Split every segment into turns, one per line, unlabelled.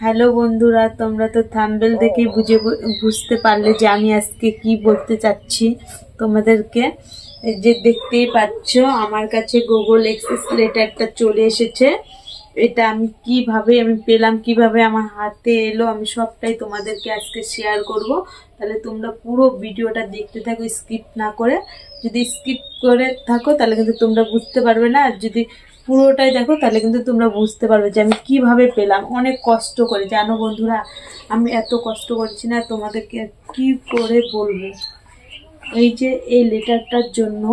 Hello বন্ধুরা, তোমরা তো থাম্বেল দেখে বুঝে বুঝতে পারলে যে আমি আজকে কি বলতে চাচ্ছি তোমাদেরকে। যে দেখতেই পাচ্ছ, আমার কাছে গুগল এক্সেস লেটারটা চলে এসেছে। এটা আমি কীভাবে আমি পেলাম, কীভাবে আমার হাতে এলো, আমি সবটাই তোমাদেরকে আজকে শেয়ার করব। তাহলে তোমরা পুরো ভিডিওটা দেখতে থাকো স্কিপ না করে। যদি স্কিপ করে থাকো, তাহলে কিন্তু তোমরা বুঝতে পারবে না। আর যদি পুরোটাই দেখো, তাহলে কিন্তু তোমরা বুঝতে পারবে যে আমি কীভাবে পেলাম। অনেক কষ্ট করে, জানো বন্ধুরা, আমি এত কষ্ট করছি না, তোমাদেরকে কি করে বলব? এই যে, এই লেটারটার জন্য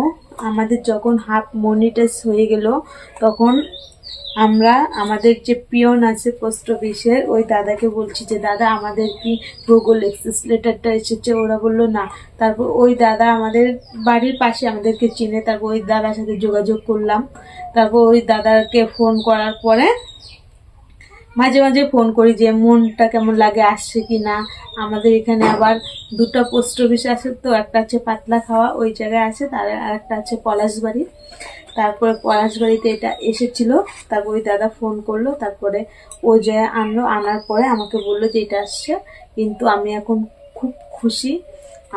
আমাদের যখন হাফ মনিটাইজ হয়ে গেল, তখন আমরা, আমাদের যে পিয়ন আছে পোস্ট অফিসের, ওই দাদাকে বলছি যে, দাদা, আমাদের কি গুগল এক্সেস লেটারটা এসেছে? ওরা বলল, না। তারপর ওই দাদা আমাদের বাড়ির পাশে আমাদেরকে চিনে, তারপর ওই দাদার সাথে যোগাযোগ করলাম। তারপর ওই দাদাকে ফোন করার পরে মাঝে মাঝে ফোন করি যে, মনটা কেমন লাগে? আসছে কি না? আমাদের এখানে আবার দুটো পোস্ট অফিস আছে তো, একটা আছে পাতলা খাওয়া, ওই জায়গায় আছে, তার আর একটা আছে পলাশবাড়ি তারপরে পলাশবাড়িতে এটা এসেছিল। তারপর ওই দাদা ফোন করল, তারপরে ও যে আনলো, আনার পরে আমাকে বলল যে এটা আসছে। কিন্তু আমি এখন খুব খুশি।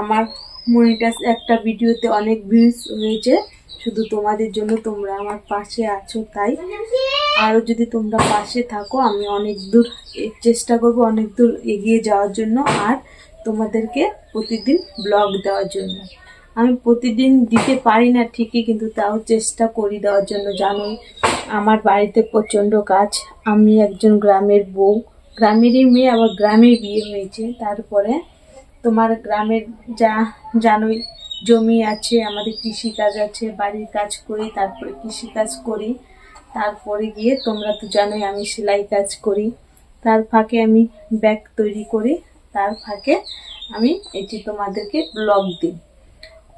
আমার মনিটাস একটা ভিডিওতে অনেক ভিউজ হয়েছে শুধু তোমাদের জন্য তোমরা আমার পাশে আছো তাই। আরও যদি তোমরা পাশে থাকো, আমি অনেক দূর চেষ্টা করব অনেক দূর এগিয়ে যাওয়ার জন্য। আর তোমাদেরকে প্রতিদিন ব্লগ দেওয়ার জন্য। আমি প্রতিদিন দিতে পারি না ঠিকই, কিন্তু তাও চেষ্টা করি দেওয়ার জন্য। জানোই, আমার বাড়িতে প্রচণ্ড কাজ। আমি একজন গ্রামের বউ। গ্রামেরই মেয়ে, আবার গ্রামে বিয়ে হয়েছে। তারপরে তোমার গ্রামের যা, জানোই, জমি আছে, আমাদের কৃষিকাজ আছে, বাড়ির কাজ করি, তারপরে কৃষিকাজ করি। তারপরে গিয়ে তোমরা তো জানোই, আমি সেলাই কাজ করি। তার ফাঁকে আমি ব্যাগ তৈরি করি। তার ফাঁকে আমি এটি তোমাদেরকে ব্লগ দিই।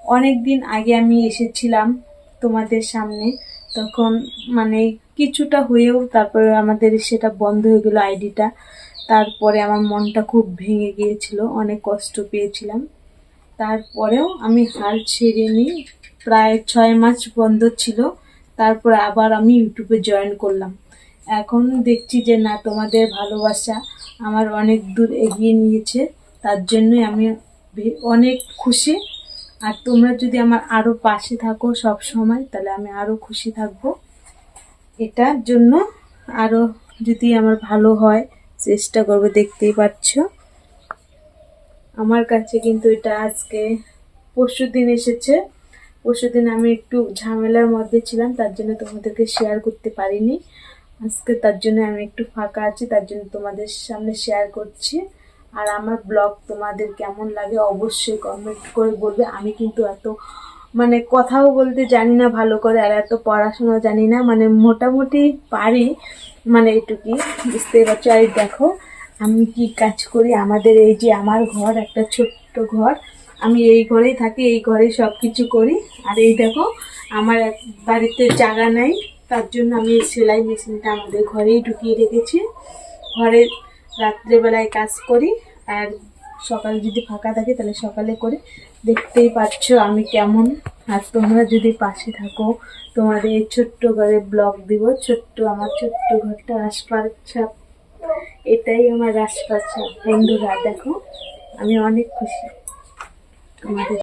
অনেক দিন আগে আমি এসেছিলাম তোমাদের সামনে। তখন মানে কিছুটা হয়েও তারপরে আমাদের সেটা বন্ধ হয়ে গেল আইডিটা। তারপরে আমার মনটা খুব ভেঙে গিয়েছিল, অনেক কষ্ট পেয়েছিলাম। তারপরেও আমি হাল ছেড়ে নিই প্রায় ছয় মাস বন্ধ ছিল। তারপর আবার আমি ইউটিউবে জয়েন করলাম। এখন দেখছি যে না, তোমাদের ভালোবাসা আমার অনেক দূর এগিয়ে নিয়েছে। তার জন্যই আমি অনেক খুশি। আর তোমরা যদি আমার আরও পাশে থাকো সব সময়, তাহলে আমি আরও খুশি থাকব। এটার জন্য আরও যদি আমার ভালো হয়, চেষ্টা করব দেখতেই পাচ্ছ আমার কাছে কিন্তু এটা আজকে, পরশু দিন এসেছে। পরশু দিন আমি একটু ঝামেলার মধ্যে ছিলাম, তার জন্য তোমাদেরকে শেয়ার করতে পারিনি। আজকে তার জন্য আমি একটু ফাঁকা আছি, তার জন্য তোমাদের সামনে শেয়ার করছি। আর আমার ব্লগ তোমাদের কেমন লাগে অবশ্যই কমেন্ট করে বলবে। আমি কিন্তু এত মানে কথাও বলতে জানি না ভালো করে আর এত পড়াশোনা জানি না। মানে মোটামুটি পারি। মানে এটুকুই বুঝতেই পারছ। আর দেখো, আমি কি কাজ করি? আমাদের এই যে আমার ঘর, একটা ছোট্ট ঘর, আমি এই ঘরেই থাকি, এই ঘরেই সব কিছু করি। আর এই দেখো, আমার বাড়িতে জায়গা নেই। তার জন্য আমি সেলাই মেশিনটা আমাদের ঘরেই ঢুকিয়ে রেখেছি। ঘরে রাত্রেবেলায় কাজ করি, আর সকালে যদি ফাঁকা থাকে তাহলে সকালে করি। দেখতেই পাচ্ছ আমি কেমন। আর তোমরা যদি পাশে থাকো, তোমাদের এই ছোট্ট ঘরে ব্লগ দিব। ছোট্ট আমার ছোট্ট ঘরটা আশপাশা এটাই আমার আশপাশা বন্ধুরা, দেখো, আমি অনেক খুশি। তোমাদের